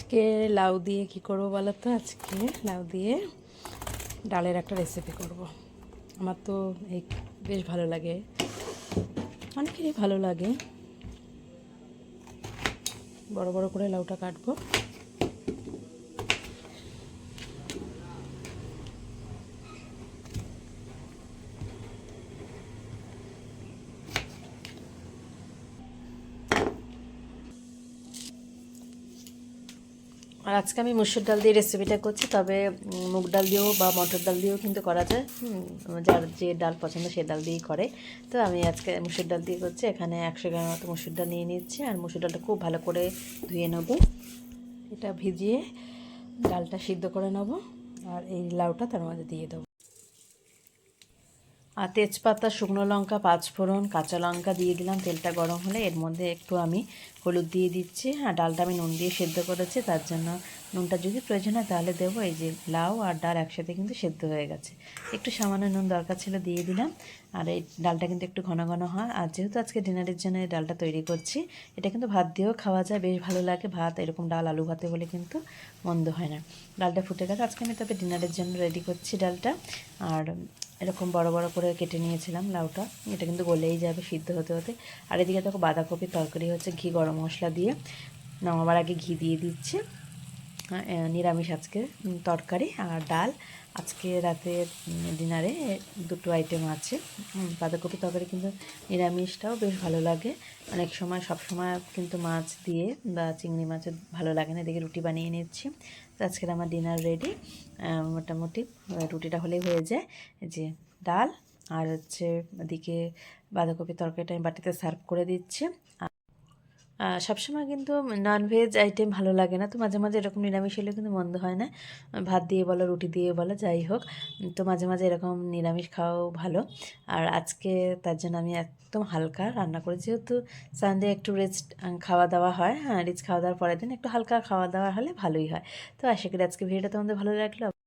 আজকে লাউ দিয়ে কি করব বলো তো? আজকে লাউ দিয়ে ডালের একটা রেসিপি করব। আমার তো এই বেশ ভালো লাগে। অনেকেরই ভালো লাগে। বড় বড় করে লাউটা কাটবো। আর আজকে আমি মুসুর ডাল দিয়ে রেসিপিটা করছি, তবে মুগ ডাল দিয়েও বা মটর ডাল দিয়েও কিন্তু করা যায়। যার যে ডাল পছন্দ সে ডাল দিয়েই করে। তো আমি আজকে মুসুর ডাল দিয়ে করছি, এখানে একশো গ্রাম মতো মুসুর ডাল নিয়ে নিচ্ছি আর মুসুর ডালটা খুব ভালো করে ধুয়ে নেব। এটা ভিজিয়ে ডালটা সিদ্ধ করে নেব, আর এই লাউটা তার মধ্যে দিয়ে দেবো। আর তেজপাতা, শুকনো লঙ্কা, পাঁচফোড়ন, কাঁচা লঙ্কা দিয়ে দিলাম। তেলটা গরম হলে এর মধ্যে একটু আমি হলুদ দিয়ে দিচ্ছি। আর ডালটা আমি নুন দিয়ে সেদ্ধ করেছি, তার জন্য নুনটা যদি প্রয়োজন হয় তাহলে দেবো। এই যে লাউ আর ডাল একসাথে কিন্তু সেদ্ধ হয়ে গেছে। একটু সামান্য নুন দরকার ছিল দিয়ে দিলাম। আর এই ডালটা কিন্তু একটু ঘন ঘন হয়। আর যেহেতু আজকে ডিনারের জন্য এই ডালটা তৈরি করছি, এটা কিন্তু ভাত দিয়েও খাওয়া যায়, বেশ ভালো লাগে। ভাত, এরকম ডাল, আলু ভাতে হলে কিন্তু মন্দ হয় না। ডালটা ফুটে গেছে আজকে আমি তবে ডিনারের জন্য রেডি করছি ডালটা। আর এরকম বড় বড় করে কেটে নিয়েছিলাম লাউটা। এটা কিন্তু গলেই যাবে সিদ্ধ হতে হতে। আর এদিকে দেখো বাঁধাকপির তরকারি হচ্ছে ঘি গরম মশলা দিয়ে। নামাবার আগে ঘি দিয়ে দিচ্ছে। নিরামিষ আজকে তরকারি আর ডাল। আজকে রাতের ডিনারে দুটো আইটেম আছে। বাঁধাকপি তরকারি কিন্তু নিরামিষটাও বেশ ভালো লাগে। অনেক সময়, সব সময় কিন্তু মাছ দিয়ে বা চিংড়ি মাছের ভালো লাগে না এদিকে রুটি বানিয়ে নিচ্ছি। তো আজকের আমার ডিনার রেডি মোটামুটি রুটিটা হলেই হয়ে যায়। যে ডাল আর হচ্ছে এদিকে বাঁধাকপি তরকারিটা আমি বাটিতে সার্ভ করে দিচ্ছি। সবসময় কিন্তু ননভেজ আইটেম ভালো লাগে না। তো মাঝে মাঝে এরকম নিরামিষ হলেও কিন্তু মন্দ হয় না। ভাত দিয়ে বলো, রুটি দিয়ে বলো, যাই হোক। তো মাঝে মাঝে এরকম নিরামিষ খাওয়াও ভালো। আর আজকে তার জন্য আমি একদম হালকা রান্না করি। যেহেতু সানডে একটু রেস্ট খাওয়া দাওয়া হয় হ্যাঁ রিচ খাওয়া দাওয়ার পরের দিন একটু হালকা খাওয়া দাওয়া হলে ভালোই হয়। তো আশা করি আজকে ভিডিওটা তোমাদের ভালো লাগল।